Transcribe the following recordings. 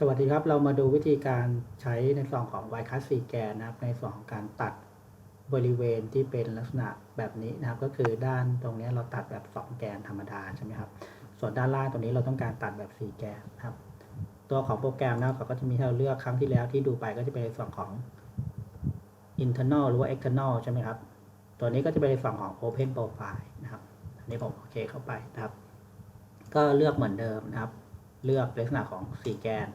สวัสดีครับ เรามาดูวิธีการใช้ในส่วนของ y c a s 4แกนนะครับ ในส่วนของการตัดบริเวณที่เป็นลักษณะแบบนี้นะครับ ก็คือด้านตรงนี้เราตัดแบบ 2 แกนธรรมดาใช่ไหมครับ ส่วนด้านล่างตรงนี้เราต้องการตัดแบบ 4 แกนนะครับ ตัวของโปรแกรมนะครับเขาก็จะมีให้เราเลือกครั้งที่แล้วที่ดูไปก็จะเป็นในส่วนของ internal หรือว่า external ใช่ไหมครับ ตัวนี้ก็จะเป็นในส่วนของ open profile นะครับอันนี้ผมโอเคเข้าไปนะครับ ก็เลือกเหมือนเดิมนะครับ เลือกลักษณะของ 4 แกน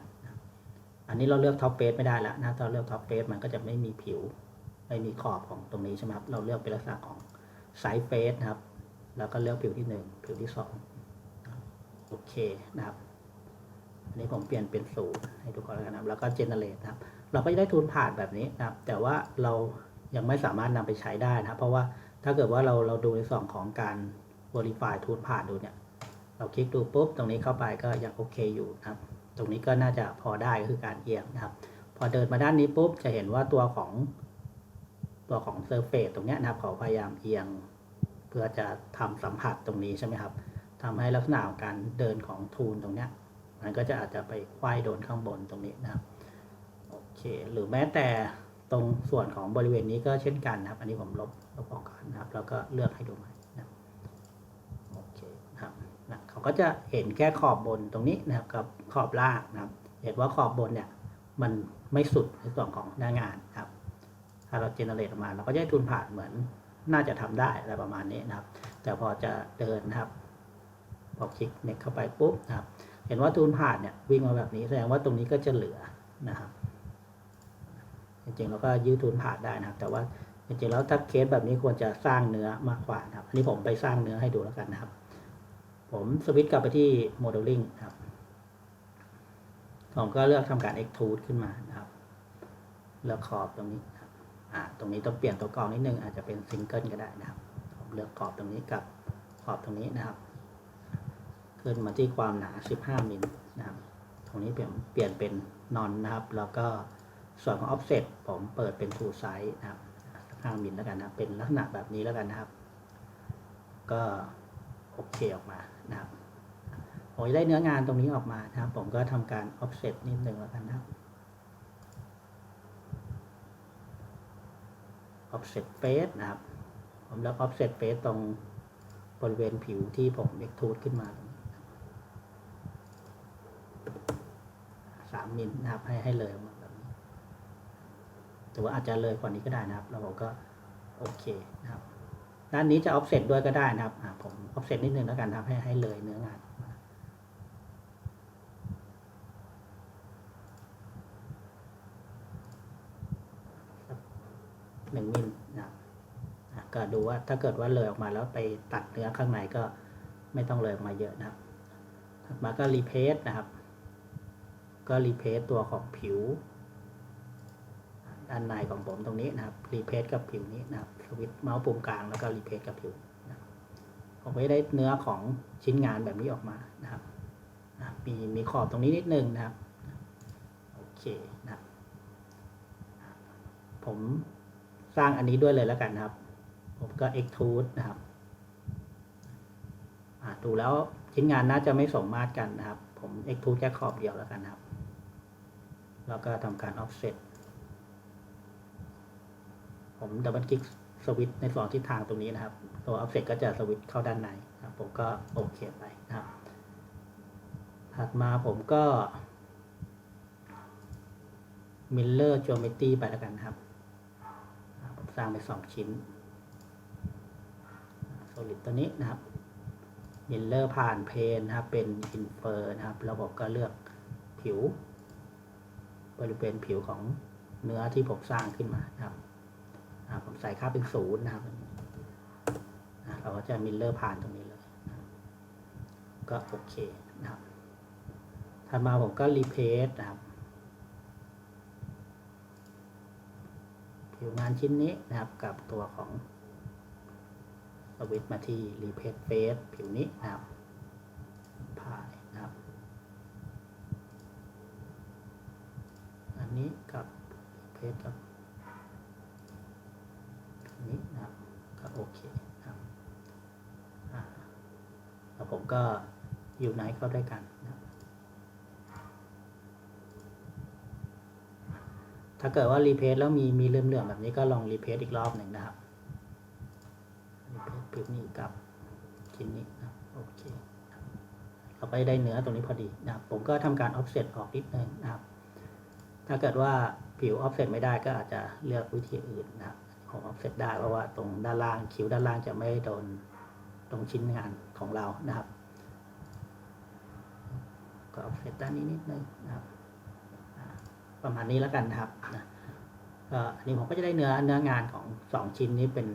อันนี้เราเลือกท็อปเฟสไม่ได้แล้วนะถ้าเลือกท็อปเฟสมันก็จะไม่มีผิว ไม่มีขอบของตรงนี้ใช่ไหมครับ เราเลือกเป็นลักษณะของไซส์เฟสนะครับ แล้วก็เลือกผิวที่ 1 ผิวที่ 2 โอเคนะครับ อันนี้ผมเปลี่ยนเป็นศูนย์ให้ทุกคนแล้วกันนะครับ แล้วก็เจเนเรตนะครับ เราก็จะได้ทุนผ่านแบบนี้นะครับ แต่ว่าเรายังไม่สามารถนำไปใช้ได้นะครับ เพราะว่าถ้าเกิดว่าเราเราดูในส่วนของการ verify ทุนผ่านดูเนี่ย เราคลิกดูปุ๊บ ตรงนี้เข้าไปก็ยังโอเคอยู่นะครับ ตรงนี้ก็น่าจะพอได้ก็คือการเอียงนะครับ พอเดินมาด้านนี้ปุ๊บจะเห็นว่าตัวของตัวของเซอร์เฟซตรงเนี้ยนะครับเขาพยายามเอียง เพื่อจะทำสัมผัสตรงนี้ใช่ไหมครับทำให้ลักษณะของการเดินของทูนตรงเนี้ยมันก็จะอาจจะไปควายโดนข้างบนตรงนี้นะครับโอเคหรือแม้แต่ตรงส่วนของบริเวณนี้ก็เช่นกันนะครับ อันนี้ผมลบลบออกก่อนนะครับ แล้วก็เลือกให้ดูใหม่นะครับโอเคนะครับนะเขา ก็จะเห็นแค่ขอบบนตรงนี้นะครับกับขอบล่างนะครับ เห็นว่าขอบบนเนี่ยมันไม่สุดในส่วนของหน้างานครับ ถ้าเราเจเนเรตออกมาเราก็จะได้ทุนผ่านเหมือนน่าจะทำได้อะไรประมาณนี้นะครับ แต่พอจะเดินนะครับพอคลิกเน็กเข้าไปปุ๊บนะครับ เห็นว่าทุนผ่านเนี่ยวิ่งมาแบบนี้แสดงว่าตรงนี้ก็จะเหลือนะครับ จริงๆเราก็ยืดทุนผ่านได้นะครับ แต่ว่าจริงๆแล้วถ้าเคสแบบนี้ควรจะสร้างเนื้อมากกว่านะครับ อันนี้ผมไปสร้างเนื้อให้ดูแล้วกันนะครับ ผมสวิตช์กลับไปที่ modeling ครับ ผมก็เลือกทำการ extrude ขึ้นมานะครับ เลือกขอบตรงนี้ครับอ่าตรงนี้ต้องเปลี่ยนตัวกรองนิดนึง อาจจะเป็นซิงเกิลก็ได้นะครับ ผมเลือกขอบตรงนี้กับขอบตรงนี้นะครับ ขึ้นมาที่ความหนา 15มิลนะครับ ตรงนี้เปลี่ยนเปลี่ยนเป็นนอนนะครับ แล้วก็ส่วนของ offset ผมเปิดเป็น true size นะครับ 5มิลแล้วกันนะ เป็นลักษณะแบบนี้แล้วกันนะครับ ก็ โอเคออกมานะครับผมจะได้เนื้องานตรงนี้ออกมานะครับ ผมก็ทำการ offset นิดนึงแล้วกันนะครับ offset face นะครับ ผมเลือก offset face ตรงบริเวณผิวที่ผม extrude ขึ้นมาสามมิลนะครับ ให้ให้เลยมาแบบนี้แต่ว่าอาจจะเลยกว่านี้ก็ได้นะครับ แล้วผมก็โอเคนะครับ ด้านนี้จะ offset ด้วยก็ได้นะครับผม offset นิดนึงแล้วกันครับให้ให้เลยเนื้องานหนึ่งมิลนะครับอะก็ดูว่าถ้าเกิดว่าเลยออกมาแล้วไปตัดเนื้อข้างในก็ไม่ต้องเลยออกมาเยอะนะครับ ถัดมาก็รีเพสนะครับ ก็รีเพสตัวของผิว ด้านในของผมตรงนี้นะครับรีเพสกับผิวนี้นะครับสวิตช์เมาส์ปุ่มกลางแล้วก็รีเพสกับผิวนะครับผมไม่ได้เนื้อของชิ้นงานแบบนี้ออกมานะครับอะมีมีขอบตรงนี้นิดนึงนะครับโอเคนะครับผมสร้างอันนี้ด้วยเลยแล้วกันนะครับ ผมก็ extrude นะครับดูแล้วชิ้นงานน่าจะไม่สมมาตรกันนะครับ ผม extrude แค่ขอบเดียวแล้วกันนะครับ แล้วก็ทำการ offset ผมดับเบิลคลิกสวิตช์ในสองทิศทางตรงนี้นะครับ ตัว offset ก็จะสวิตช์เข้าด้านในครับผมก็โอเคไปนะครับ ถัดมาผมก็ mirror geometry ไปแล้วกันครับ ผมสร้างไปสองชิ้น solid ตัวนี้นะครับมิลเลอร์ผ่านเพนนะครับ เป็นอินเฟอร์นะครับ แล้วผมก็เลือกผิว บริเวณผิวของเนื้อที่ผมสร้างขึ้นมานะครับ ผมใส่ค่าเป็นศูนย์นะครับเราก็จะมิลเลอร์ผ่านตรงนี้เลยนะก็โอเคนะครับถัดมาผมก็รีเพสนะครับผิวงานชิ้นนี้นะครับกับตัวของสวิตมาที่รีเพสเฟสผิวนี้นะครับพายนะครับ อันนี้กับเพสกับอันนี้นะครับก็โอเคนะครับอ่าแล้วผม ก็อยู่ไหนเข้าด้วยกันถ้าเกิดว่ารีเพสแล้วมีมีเลื่อมๆแบบนี้ก็ลองรีเพสอีกรอบหนึ่งนะครับรีเพสผิวนี้กับชิ้นนี้นะโอเคเราก็ได้เนื้อตรงนี้พอดีนะครับผมก็ทำการ offset ออกนิดนึงนะครับ ถ้าเกิดว่าผิว offset ไม่ได้ก็อาจจะเลือกวิธีอื่นนะครับผม offset ได้เพราะว่าตรงด้านล่างคิ้วด้านล่างจะไม่โดนตรงชิ้นงานของเรานะครับ ก็ offset ด้านนี้นิดนึงนะครับประมาณนี้แล้วกันนะครับนะก็อันนี้ผมก็จะได้เนื้อเนื้องานของสองชิ้นนี้เป็น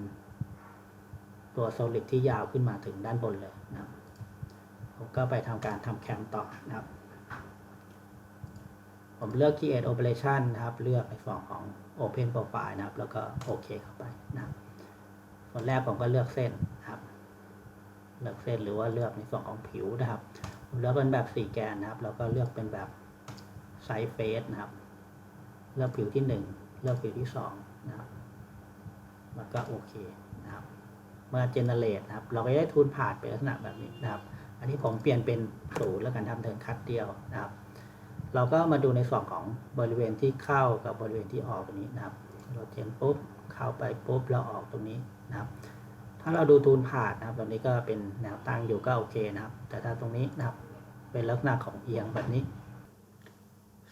ตัว solid ที่ยาวขึ้นมาถึงด้านบนเลยนะครับผมก็ไปทำการทำแคมต่อนะครับ ผมเลือก create operation นะครับ เลือกในส่วนของ open profile นะครับ แล้วก็โอเคเข้าไปนะครับส่วนแรกผมก็เลือกเส้นนะครับ เลือกเส้นหรือว่าเลือกในส่วนของผิวนะครับ เลือกเป็นแบบสี่แกนนะครับ แล้วก็เลือกเป็นแบบไซส์เฟสนะครับ เลือกผิวที่หนึ่งเลือกผิวที่สองนะครับแล้วก็โอเคนะครับ เมื่อ generate นะครับ เราก็ได้ทูนผ่านเป็นลักษณะแบบนี้นะครับ อันนี้ผมเปลี่ยนเป็นศูนย์แล้วกันทำเทิร์นคัดเดียวนะครับ เราก็มาดูในส่วนของบริเวณที่เข้ากับบริเวณที่ออกตรงนี้นะครับ เราเทียนปุ๊บเข้าไปปุ๊บแล้วออกตรงนี้นะครับ ถ้าเราดูทูนผ่านนะครับตรงนี้ก็เป็นแนวตั้งอยู่ก็โอเคนะครับ แต่ถ้าตรงนี้นะครับเป็นลักษณะของเอียงแบบนี้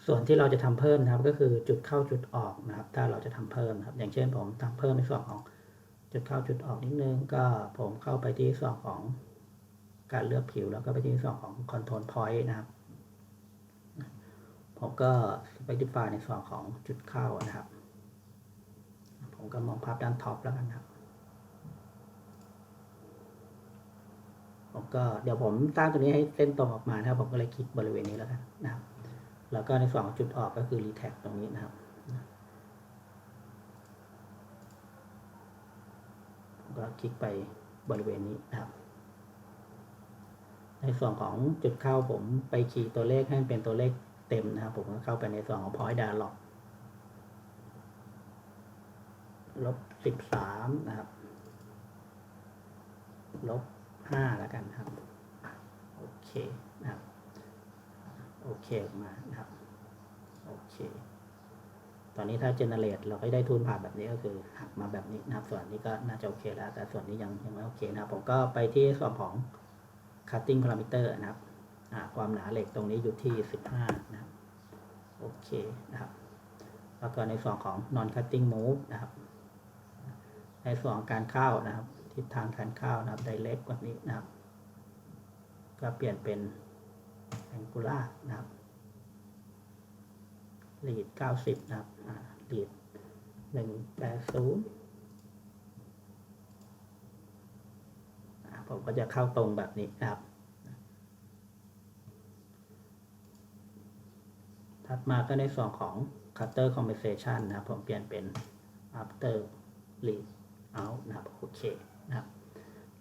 ส่วนที่เราจะทำเพิ่มนะครับ ก็คือจุดเข้าจุดออกนะครับ ถ้าเราจะทำเพิ่มครับ อย่างเช่นผมทำเพิ่มในส่วนของจุดเข้าจุดออกนิดนึง ก็ผมเข้าไปที่ส่วนของการเลือกผิวแล้วก็ไปที่ส่วนของ Control Point นะครับผมก็ Specify ในส่วนของจุดเข้านะครับ ผมก็มองภาพด้านท็อปแล้วกันครับ ผมก็เดี๋ยวผมสร้างตัวนี้ให้เส้นตรงออกมานะครับ ผมก็เลยคลิกบริเวณนี้แล้วกันนะครับ แล้วก็ในส่วนของจุดออกก็คือ Retag ตรงนี้นะครับผมก็คลิกไปบริเวณนี้นะครับ ในส่วนของจุดเข้าผมไปคีย์ตัวเลขให้เป็นตัวเลขเต็มนะครับ ผมก็เข้าไปในส่วนของ point dialog ลบสิบสามนะครับ ลบ ห้าแล้วกันครับ โอเคนะครับโอเคออกมานะครับ โอเค ตอนนี้ถ้า generate เราก็ได้ทุนผ่านแบบนี้ก็คือหักมาแบบนี้นะครับ ส่วนนี้ก็น่าจะโอเคแล้ว แต่ส่วนนี้ยังยังไม่โอเคนะครับ ผมก็ไปที่ส่วนของ cutting parameter นะครับความหนาเหล็กตรงนี้อยู่ที่ 15 นะครับ โอเคนะครับ แล้วก็ในส่วนของ non cutting move นะครับ ในส่วนของการเข้านะครับ ทิศทางการเข้านะครับ direct กว่านี้นะครับ ก็เปลี่ยนเป็น angular นะครับ lead 90นะครับอ่า lead 180อ่าผมก็จะเข้าตรงแบบนี้นะครับ ถัดมาก็ในส่วนของ cutter compensation นะครับ ผมเปลี่ยนเป็น after lead out นะครับ โอเค นะครับ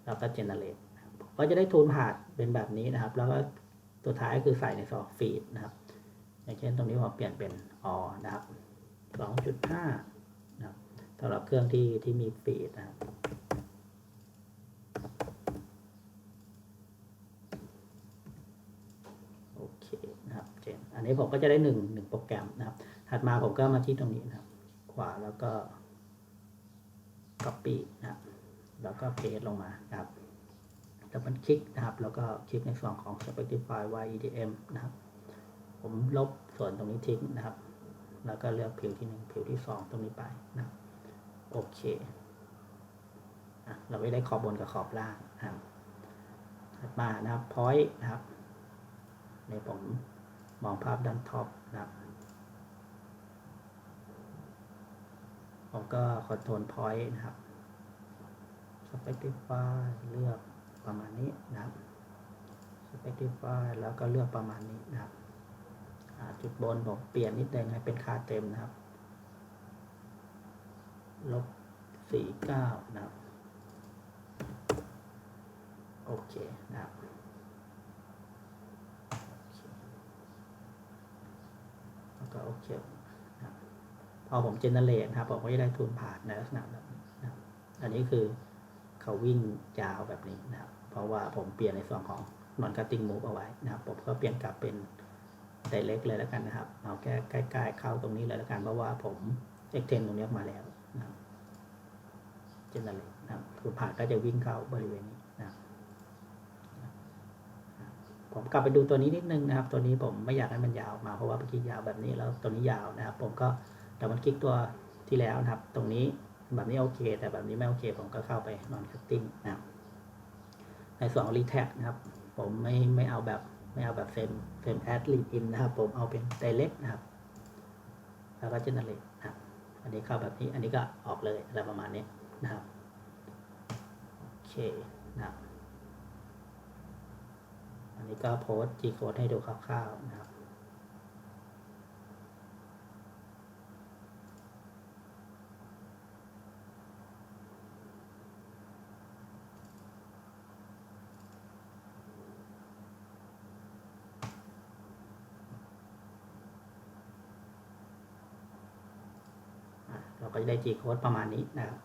แล้วก็ generate นะครับผมก็จะได้ทูนผ่านเป็นแบบนี้นะครับ แล้วก็ตัวท้ายก็คือใส่ในส่วน feed นะครับ อย่างเช่นตรงนี้ผมเปลี่ยนเป็น o นะครับ2.5นะครับสำหรับเครื่องที่ที่มีฟีดนะครับโอเคนะครับเจนอันนี้ผมก็จะได้หนึ่งหนึ่งโปรแกรมนะครับ ถัดมาผมก็มาที่ตรงนี้นะครับ ขวาแล้วก็ copy นะครับ แล้วก็ paste ลงมานะครับดับเบิลคลิกนะครับ แล้วก็คลิกในส่วนของ Spotify YEDM นะครับ ผมลบส่วนตรงนี้ทิ้งนะครับ แล้วก็เลือกผิวที่หนึ่งผิวที่สองตรงนี้ไปนะโอเคอเราไม่ได้ขอบบนกับขอบล่างนะครับถัดมานะครับ point นะครับ ในผมมองภาพด้านท็อปนะครับผมก็คอนโทรลพอยต์นะครับ Specify เลือกประมาณนี้นะครับ Specify แล้วก็เลือกประมาณนี้นะครับ จุดบนผมเปลี่ยนนิดนึงให้เป็นค่าเต็มนะครับ ลบสี่เก้านะครับ โอเคนะครับแล้วก็โอเคนะครับพอผมเจเนเรตนะครับผมก็จะได้ทุนผ่านในลักษณะแบบนี้นะครับอันนี้คือ เขาวิ่งยาวแบบนี้นะครับ เพราะว่าผมเปลี่ยนในส่วนของ non cutting move เอาไว้นะครับ ผมก็เปลี่ยนกลับเป็น direct เลยแล้วกันนะครับ เอาแค่ใกล้ๆเข้าตรงนี้เลยแล้วกัน เพราะว่าผม extend ตรงนี้มาแล้วนะครับ generate นะครับคือผ่านก็จะวิ่งเข้าบริเวณนี้นะครับผมกลับไปดูตัวนี้นิดนึงนะครับ ตัวนี้ผมไม่อยากให้มันยาวมาเพราะว่าเมื่อกี้ยาวแบบนี้แล้วตัวนี้ยาวนะครับ ผมก็ดับเบิลคลิกตัวที่แล้วนะครับ ตรงนี้ แบบนี้โอเค แต่แบบนี้ไม่โอเค ผมก็เข้าไป non cutting นะครับ ในส่วนของ retag นะครับ ผมไม่ไม่เอาแบบไม่เอาแบบเฟมเฟม add lead in นะครับ ผมเอาเป็น direct นะครับ แล้วก็ generate นะครับอันนี้เข้าแบบนี้ อันนี้ก็ออกเลยอะไรประมาณนี้นะครับโอเคนะครับ อันนี้ก็โพสต์ G code ให้ดูคร่าวๆนะครับ ก็จะได้ G code ประมาณนี้นะครับ